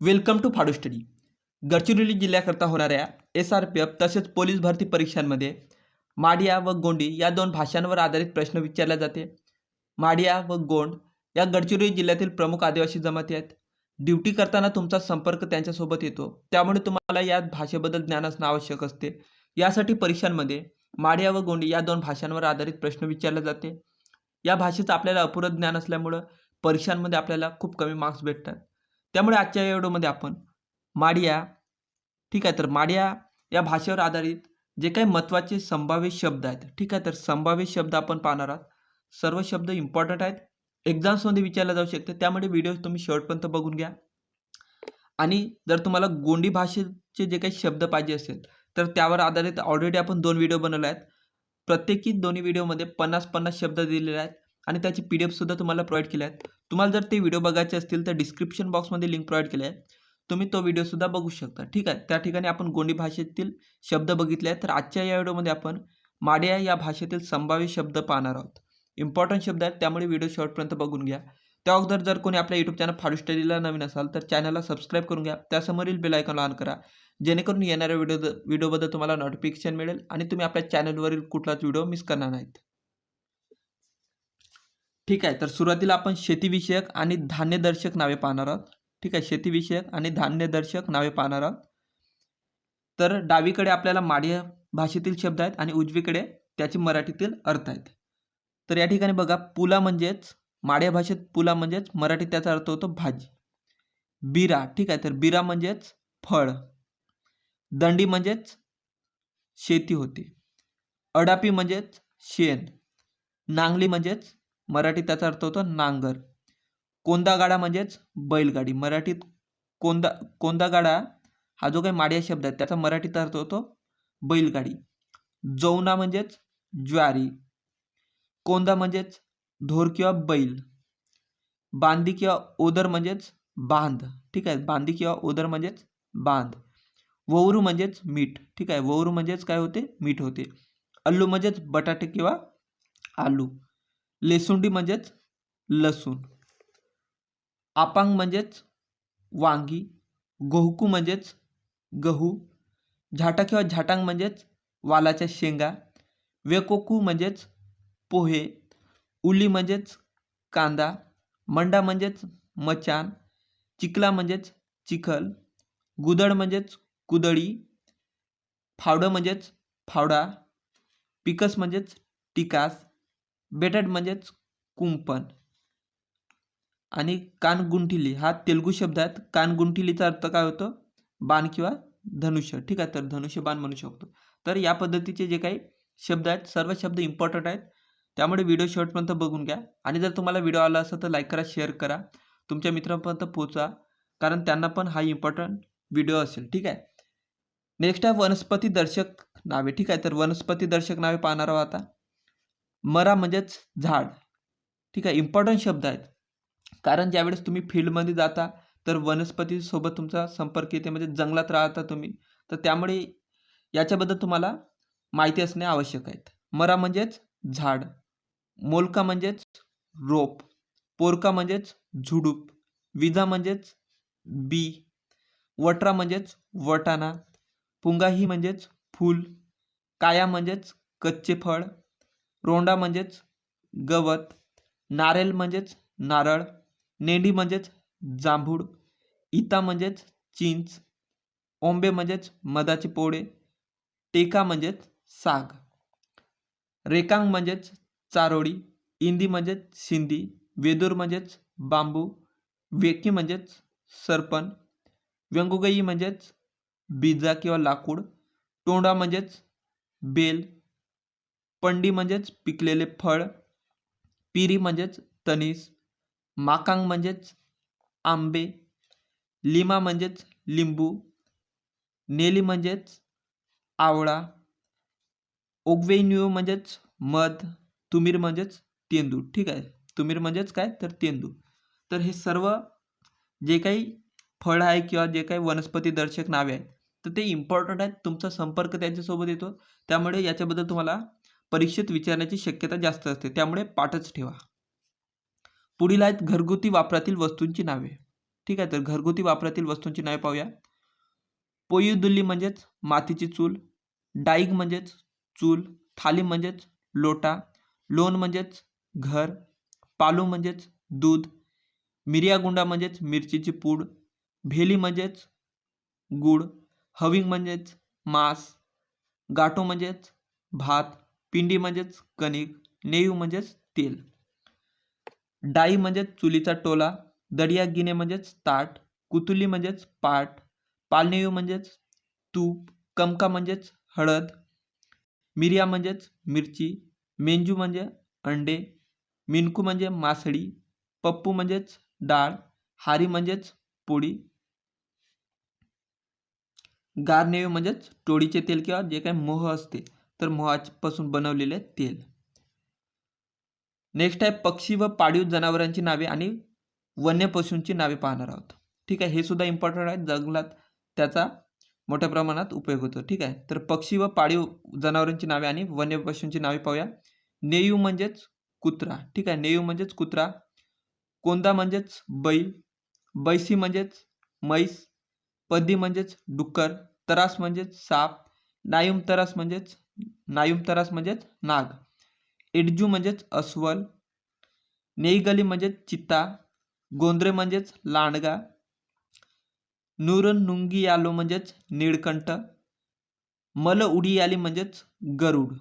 Welcome to Fadu study. Gadchiroli जिल्ह्याकरता होणाऱ्या S R P F तसेच police भरती परीक्षांमध्ये माडिया व गोंडी या दोन भाषांवर आधारित प्रश्न विचारले जाते. माडिया व गोंड या गडचिरोली जिल्ह्यातील प्रमुख आदिवासी जमाती आहेत. ड्युटी करताना तुमचा संपर्क त्यांच्यासोबत येतो. त्यामुळे तुम्हाला या भाषेबद्दल ज्ञान असणं आवश्यक असते. यासाठी परीक्षांमध्ये माडिया व गोंडी या दोन भाषांवर आधारित प्रश्न विचारले जाते. या भाषेचं आपल्याला अपुरं ज्ञान असल्यामुळं परीक्षांमध्ये आपल्याला खूप कमी मार्क्स भेटतात. त्यामुळे आजच्या या व्हिडिओमध्ये आपण माडिया ठीक आहे तर माडिया या भाषेवर आधारित जे काही महत्त्वाचे संभाव्य शब्द आहेत ठीक आहे तर संभाव्य शब्द आपण पाहणार आहात. सर्व शब्द इम्पॉर्टंट आहेत. एक्झाम्समध्ये विचारले जाऊ शकते. त्यामुळे व्हिडिओ तुम्ही शेवटपर्यंत बघून घ्या. आणि जर तुम्हाला गोंडी भाषेचे जे काही शब्द पाहिजे असेल तर त्यावर आधारित ऑलरेडी आपण दोन व्हिडिओ बनवले आहेत. प्रत्येकी दोन्ही व्हिडिओमध्ये पन्नास पन्नास शब्द दिलेले आहेत. आणि त्याची पी डी एफसुद्धा तुम्हाला प्रोव्हाइड केल्या आहेत. तुम्हाला जर ते व्हिडिओ बघायचे असतील तर डिस्क्रिप्शन बॉक्समध्ये लिंक प्रोव्हाइड केली आहे तुम्ही तो व्हिडिओसुद्धा बघू शकता. ठीक आहे? त्या ठिकाणी आपण गोंडी भाषेतील शब्द बघितले आहेत. तर आजच्या या व्हिडिओमध्ये आपण माडिया या भाषेतील संभाव्य शब्द पाहणार आहोत. इम्पॉर्टंट शब्द आहेत. त्यामुळे व्हिडिओ शेवटपर्यंत बघून घ्या. त्या अगोदर जर कोणी आपल्या यूट्यूब चॅनल फाडू स्टडीला नवीन असाल तर चॅनलला सबस्क्राईब करून घ्या. त्यासमोरील बेल आयकॉन ऑन करा. जेणेकरून येणाऱ्या व्हिडिओ व्हिडिओबद्दल तुम्हाला नोटिफिकेशन मिळेल आणि तुम्ही आपल्या चॅनलवरील कुठलाच व्हिडिओ मिस करणार नाहीत. ठीक आहे तर सुरुवातीला आपण शेतीविषयक आणि धान्यदर्शक नावे पाहणार आहोत. ठीक आहे शेतीविषयक आणि धान्यदर्शक नावे पाहणार आहोत. तर डावीकडे आपल्याला माडिया भाषेतील शब्द आहेत आणि उजवीकडे त्याचे मराठीतील अर्थ आहेत. तर या ठिकाणी बघा पुला म्हणजेच माडिया भाषेत पुला म्हणजेच मराठीत त्याचा अर्थ होतो भाजी. बिरा ठीक आहे तर बिरा म्हणजेच फळ. दंडी म्हणजेच शेती होती. अडापी म्हणजेच शेण. नांगली म्हणजेच मराठीत त्याचा अर्थ होतो नांगर. कोंदागाडा म्हणजेच बैलगाडी. मराठीत कोंदा कोंदागाडा हा जो काही माडिया शब्द आहे त्याचा मराठीत अर्थ होतो बैलगाडी. जौना म्हणजेच ज्वारी. कोंदा म्हणजेच धोर किंवा बैल. बांदी किंवा ओदर म्हणजेच बांध. ठीक आहे? बांदी किंवा ओदर म्हणजेच बांध. ववरू म्हणजेच मीठ. ठीक आहे? ववरू म्हणजेच काय होते? मीठ होते. अल्लू म्हणजेच बटाटे किंवा आलू. लेसुंडी म्हणजेच लसूण. आपांग म्हणजेच वांगी. गोहकू म्हणजेच गहू. झाटा किंवा झाटांग म्हणजेच वालाच्या शेंगा. वेकोकू म्हणजेच पोहे. उली म्हणजेच कांदा. मंडा म्हणजेच मचान. चिखला म्हणजेच चिखल. गुदळ म्हणजेच कुदळी. फावडं म्हणजेच फावडा. पिकस म्हणजेच टिकास. बेटड म्हणजेच कुंपण. आणि कानगुंठिली हा तेलगू शब्द आहे कानगुंठिलीचा अर्थ काय होतो? बाण किंवा धनुष्य. ठीक आहे तर धनुष्य बाण म्हणू शकतो. तर या पद्धतीचे जे काही शब्द आहेत सर्व शब्द इम्पॉर्टंट आहेत. त्यामुळे व्हिडिओ शेवटपर्यंत बघून घ्या. आणि जर तुम्हाला व्हिडिओ आला असेल तर लाईक करा शेअर करा. तुमच्या मित्रांपर्यंत पोचा कारण त्यांना पण हा इम्पॉर्टंट व्हिडिओ असेल. ठीक आहे? नेक्स्ट आहे वनस्पती दर्शक नावे. ठीक आहे तर वनस्पती दर्शक नावे पाहणार आहोत आता. मरा म्हणजेच झाड. ठीक आहे इम्पॉर्टंट शब्द आहेत. कारण ज्यावेळेस तुम्ही फील्डमध्ये जाता तर वनस्पतीसोबत तुमचा संपर्क येते म्हणजे जंगलात राहता तुम्ही तर त्यामुळे याच्याबद्दल तुम्हाला माहिती असणे आवश्यक आहेत मरा म्हणजेच झाड. मोलका म्हणजेच रोप. पोरका म्हणजेच झुडूप. विजा म्हणजेच बी. वटरा म्हणजेच वटाणा. पुंगाही म्हणजेच फूल. काया म्हणजेच कच्चे फळ. रोंडा म्हणजेच गवत नारेल म्हणजेच नारळ नेंडी म्हणजेच जांभूळ इता म्हणजेच चिंच ओंबे म्हणजेच मधाचे पोळे टेका म्हणजेच साग रेकांग म्हणजेच चारोळी इंदी म्हणजेच सिंधी वेदूर म्हणजेच बांबू वेकी म्हणजेच सरपण व्यंगुगई म्हणजेच बीजा किंवा लाकूड तोंडा म्हणजेच बेल पंडी म्हणजेच पिकलेले फळ पिरी म्हणजेच तणीस माकांग म्हणजेच आंबे लिमा म्हणजेच लिंबू नेली म्हणजेच आवळा ओगवेन्यू म्हणजेच मध तुमीर म्हणजेच तेंदू. ठीक आहे? तुमीर म्हणजेच काय? तर तेंदू. तर हे सर्व जे काही फळ आहे किंवा जे काही वनस्पती दर्शक नावे आहेत तर ते इम्पॉर्टंट आहेत. तुमचा संपर्क त्यांच्यासोबत येतो. त्यामुळे याच्याबद्दल तुम्हाला परीक्षेत विचारण्याची शक्यता जास्त असते त्यामुळे पाठच ठेवा. पुढील आहेत घरगुती वापरातील वस्तूंची नावे. ठीक आहे तर घरगुती वापरातील वस्तूंची नावे पाहूया. पोयुदुल्ली म्हणजेच मातीची चूल डाईग म्हणजेच चूल थाली म्हणजेच लोटा लोण म्हणजेच घर पालू म्हणजेच दूध मिरियागुंडा म्हणजेच मिरचीची पूड भेली म्हणजेच गूळ हविंग म्हणजेच मांस गाठो म्हणजेच भात पिंडी म्हणजेच कणिक नेऊ म्हणजेच तेल. डाई म्हणजेच चुलीचा टोला दडिया गिने म्हणजेच ताट कुतुली म्हणजेच पाट पालनेऊ म्हणजेच तूप कमका म्हणजेच हळद मिरिया म्हणजेच मिरची मेंजू म्हणजे अंडे मिनकू म्हणजे मासळी पप्पू म्हणजेच डाळ हारी म्हणजेच पोळी गारनेयू म्हणजेच टोळीचे तेल किंवा जे काही मोह असते. तर मोहापासून बनवलेले तेल. नेक्स्ट आहे पक्षी व पाळीव जनावरांची नावे आणि वन्य पशूंची नावे पाहणार आहोत. ठीक आहे हे सुद्धा इम्पॉर्टंट आहे. जंगलात त्याचा मोठ्या प्रमाणात उपयोग होतो. ठीक आहे तर पक्षी व पाळीव जनावरांची नावे आणि वन्य पशूंची नावे पाहूया. नेयू म्हणजेच कुत्रा. ठीक आहे नेयू म्हणजेच कुत्रा. कोंदा म्हणजेच बैल. बैसी म्हणजेच म्हैस. पद्दी म्हणजेच डुक्कर. तरास म्हणजेच साप. नायुम तरास म्हणजेच नायुमतरास म्हणजेच नाग. एडजू म्हणजेच अस्वल. नेईगली म्हणजेच चित्ता गोंद्रे म्हणजेच लांडगा. नुरन नुंगी यालो म्हणजेच निळकंठ. मल उडी आली म्हणजेच गरुड.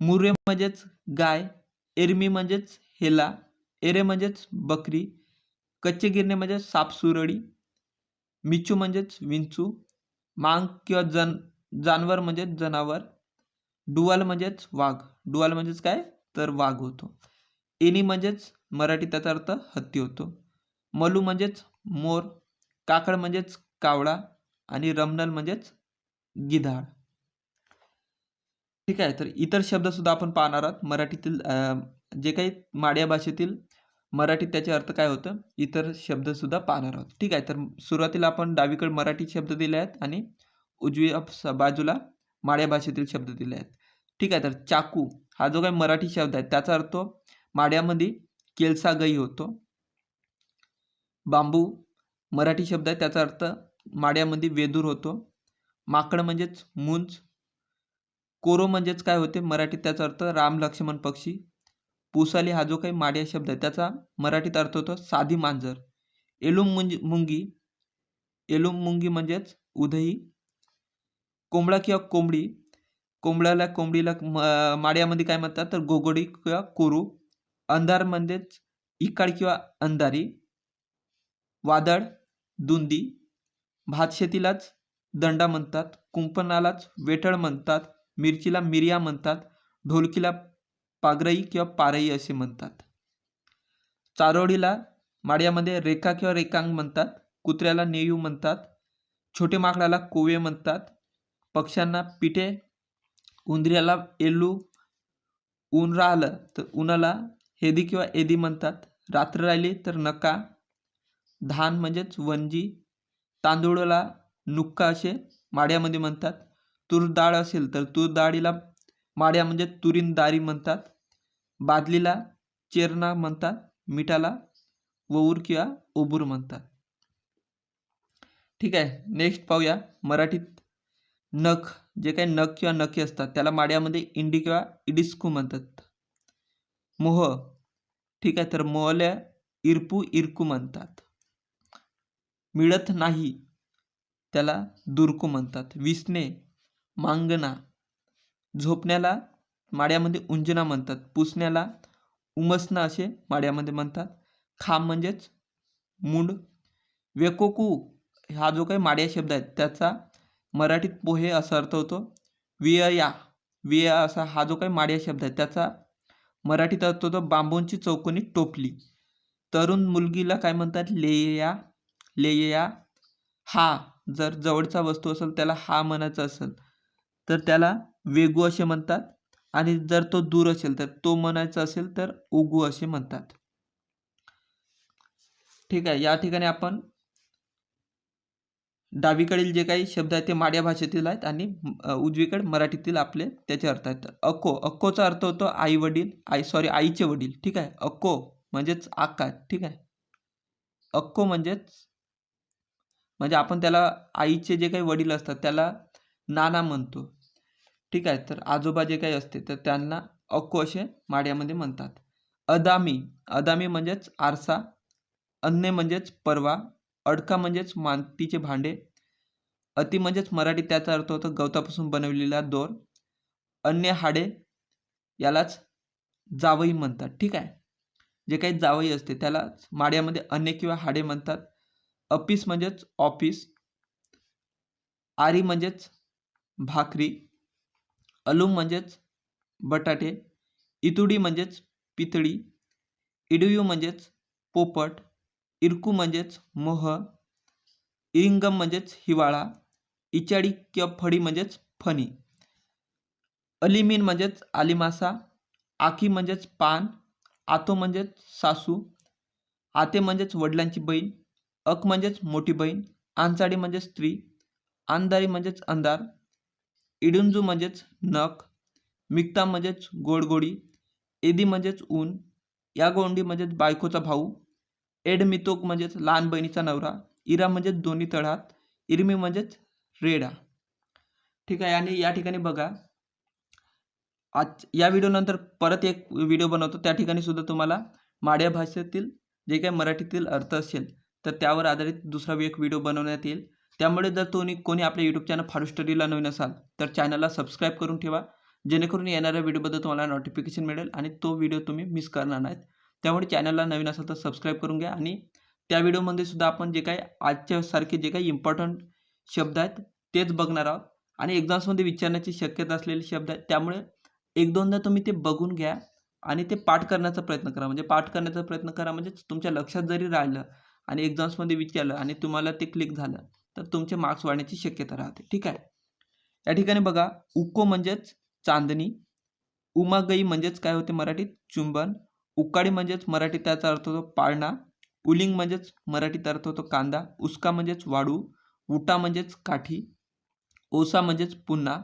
मुरे म्हणजेच गाय. एरमी म्हणजेच हेला. एरे म्हणजेच बकरी. कच्चे गिरणे म्हणजेच सापसुरळी मिचू म्हणजेच विंचू. मांग किंवा जन जानवर म्हणजेच जनावर. डुवाल म्हणजेच वाघ. डुवाल म्हणजेच काय? तर वाघ होतो. एनी म्हणजेच मराठी त्याचा अर्थ हत्ती होतो. मलू म्हणजेच मोर. काकड म्हणजेच कावळा. आणि रमनल म्हणजेच गिधाड. ठीक आहे तर इतर शब्दसुद्धा आपण पाहणार आहोत. मराठीतील जे काही माड्या भाषेतील मराठीत त्याचे अर्थ काय होतं? इतर शब्दसुद्धा पाहणार आहोत. ठीक आहे तर सुरुवातीला आपण डावीकडे मराठी शब्द दिले आहेत आणि उजव्या बाजूला माड्या भाषेतील शब्द दिले आहेत. ठीक आहे तर चाकू हा जो काही मराठी शब्द आहे त्याचा अर्थ माड्यामध्ये केलसा गई होतो. बांबू मराठी शब्द आहे त्याचा अर्थ माड्यामध्ये वेदूर होतो. माकड म्हणजेच मुंज कोरो म्हणजेच काय होते मराठीत त्याचा अर्थ राम लक्ष्मण पक्षी. पुसाली हा जो काही माड्या शब्द आहे त्याचा मराठीत अर्थ होतो साधी मांजर. एलुम मुंज मुंगी एलुम मुंगी म्हणजेच उदही कोंबडा किंवा कोंबडी कोंबड्याला कोंबडीला माड्यामध्ये काय म्हणतात तर गोगोडी किंवा कोरू अंधार म्हणजेच इकाड किंवा अंधारी वादळ दुंदी भातशेतीलाच दंडा म्हणतात कुंपणालाच वेटळ म्हणतात मिरचीला मिरिया म्हणतात ढोलकीला पागरई किंवा पारई असे म्हणतात. चारोळीला माड्यामध्ये रेखा किंवा रेखांग म्हणतात कुत्र्याला नेयू म्हणतात छोटे माकडाला कोवे म्हणतात पक्ष्यांना पिठे उंदऱ्याला एलू ऊन राहिलं तर उन्हाला हेदी किंवा एदी म्हणतात. रात्र राहिली तर नका. धान म्हणजेच वंजी. तांदूळला नुक्का असे माड्यामध्ये म्हणतात. तूर डाळ असेल तर तूर डाळीला माड्या म्हणजे तुरींदारी म्हणतात. बादलीला चेरणा म्हणतात. मिठाला वऊर किंवा ओबूर म्हणतात. ठीक आहे नेक्स्ट पाहूया मराठीत नख. जे काही नख किंवा नखे असतात त्याला माड्यामध्ये इंडी किंवा इडिस्कू म्हणतात. मोह ठीक आहे तर मोहल्या इरपू इरकू म्हणतात. मिळत नाही त्याला दुर्कू म्हणतात. विसणे मांगणा झोपण्याला माड्यामध्ये उंजना म्हणतात. पुसण्याला उमसणं असे माड्यामध्ये म्हणतात. खांब म्हणजेच मुंड. वेकोकू हा जो काही माड्या शब्द आहे त्याचा मराठीत पोहे असा अर्थ होतो विया विया असा हा जो काही माड्या शब्द आहे त्याचा मराठीत अर्थ होतो बांबूंची चौकोनी टोपली. तरुण मुलगीला काय म्हणतात? लेया लेया. हा जर जवळचा वस्तू असेल त्याला हा म्हणायचा असेल तर त्याला वेगू असे म्हणतात आणि जर तो दूर असेल तर तो म्हणायचा असेल तर उगू असे म्हणतात. ठीक आहे या ठिकाणी आपण डावीकडील जे काही शब्द आहेत ते माड्या भाषेतील आहेत आणि उजवीकडे मराठीतील आपले त्याचे अर्थ आहेत. अक्को अक्कोचा अर्थ होतो आई वडील आई सॉरी आईचे वडील ठीक आहे? अक्को म्हणजेच आका ठीक आहे? अक्को म्हणजेच म्हणजे आपण त्याला आईचे जे काही वडील असतात त्याला नाना म्हणतो ठीक आहे? तर आजोबा जे काही असते तर त्यांना अक्को असे माड्यामध्ये म्हणतात. अदामी अदामी म्हणजेच आरसा अन्ने म्हणजेच परवा अडका म्हणजेच मातीचे भांडे. अति म्हणजेच मराठी त्याचा अर्थ होतो गवतापासून बनवलेला दोर. अन्य हाडे यालाच जावई म्हणतात. ठीक आहे? जे काही जावई असते त्यालाच माड्यामध्ये अन्य किंवा हाडे म्हणतात. अपिस म्हणजेच ऑफिस. आरी म्हणजेच भाकरी. अलूम म्हणजेच बटाटे. इतुडी म्हणजेच पितळी. इडुयू म्हणजेच पोपट. इरकू म्हणजेच मोह इरिंगम म्हणजेच हिवाळा इचाडी किंवा फडी म्हणजेच फणी अलिमीन म्हणजेच आलिमासा आकी म्हणजेच पान आतो म्हणजेच सासू आते म्हणजेच वडिलांची बहीण अक म्हणजेच मोठी बहीण आंचाडी म्हणजेच स्त्री अंधारी म्हणजेच अंधार इडुंजू म्हणजेच नख मिक्ता म्हणजेच गोडगोडी एदी म्हणजेच ऊन या गोंडी म्हणजेच बायकोचा भाऊ एडमितोक म्हणजेच लहान बहिणीचा नवरा इरा म्हणजेच दोन्ही तळात इरमी म्हणजेच रेडा. ठीक आहे आणि या ठिकाणी बघा. आज या व्हिडिओनंतर परत एक व्हिडिओ बनवतो. त्या ठिकाणी सुद्धा तुम्हाला माड्या भाषेतील जे काही मराठीतील अर्थ असेल तर त्यावर आधारित दुसरा एक व्हिडिओ बनवण्यात येईल. त्यामुळे जर तुम्ही कोणी आपल्या यूट्यूब चॅनल फारू स्टडीला नवीन असाल तर चॅनलला सबस्क्राईब करून ठेवा. जेणेकरून येणाऱ्या व्हिडिओबद्दल तुम्हाला नोटिफिकेशन मिळेल आणि तो व्हिडिओ तुम्ही मिस करणार नाहीत. त्यामुळे चॅनलला नवीन असाल तर सबस्क्राईब करून घ्या आणि त्या व्हिडिओमध्ये सुद्धा आपण जे काही आजच्यासारखे जे काही इम्पॉर्टंट शब्द आहेत तेच बघणार आहोत. आणि एक्झाम्समध्ये विचारण्याची शक्यता असलेले शब्द आहेत त्यामुळे एक दोनदा तुम्ही ते बघून घ्या आणि ते पाठ करण्याचा प्रयत्न करा. म्हणजे पाठ करण्याचा प्रयत्न करा म्हणजे तुमच्या लक्षात जरी राहिलं आणि एक्झाम्समध्ये विचारलं आणि तुम्हाला ते क्लिक झालं तर तुमचे मार्क्स वाढण्याची शक्यता राहते. ठीक आहे? या ठिकाणी बघा उको म्हणजेच चांदणी उमागई म्हणजेच काय होते मराठीत? चुंबन. उकाडी म्हणजेच मराठीत त्याचा अर्थ होतो पाळणा उलिंग म्हणजेच मराठीत अर्थ होतो कांदा उसका म्हणजेच वाळू उटा म्हणजेच काठी ओसा म्हणजेच पुन्हा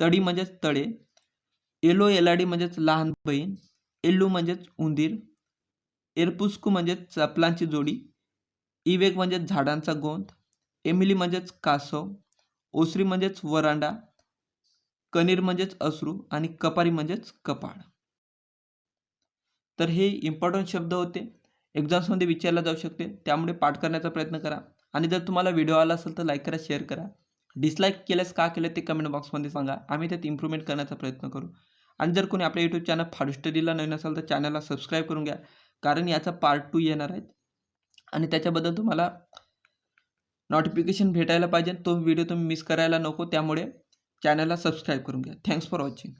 तडी म्हणजेच तळे एलो एलाडी म्हणजेच लहान बहीण एल्लू म्हणजेच उंदीर एरपुस्कू म्हणजेच चपलांची जोडी इवेग म्हणजेच झाडांचा गोंद एमिली म्हणजेच कासव ओसरी म्हणजेच वरांडा कनीर म्हणजेच अश्रू आणि कपारी म्हणजेच कपाळ. तर हे इम्पॉर्टंट शब्द होते. एक्झाम्समध्ये विचारला जाऊ शकते. त्यामुळे पाठ करण्याचा प्रयत्न करा. आणि जर तुम्हाला व्हिडिओ आला असेल तर लाईक करा शेअर करा. डिसलाईक केल्यास का केलं ते कमेंट बॉक्समध्ये सांगा. आम्ही त्यात इम्प्रूव्हमेंट करण्याचा प्रयत्न करू. आणि जर कोणी आपल्या यूट्यूब चॅनल फाडू स्टडीला नवीन असेल तर चॅनलला सबस्क्राईब करून घ्या. कारण याचा पार्ट टू येणार आहेत. आणि त्याच्याबद्दल तुम्हाला नोटिफिकेशन भेटायला पाहिजे. तो व्हिडिओ तुम्ही मिस करायला नको. त्यामुळे चॅनलला सबस्क्राईब करून घ्या. Thanks for watching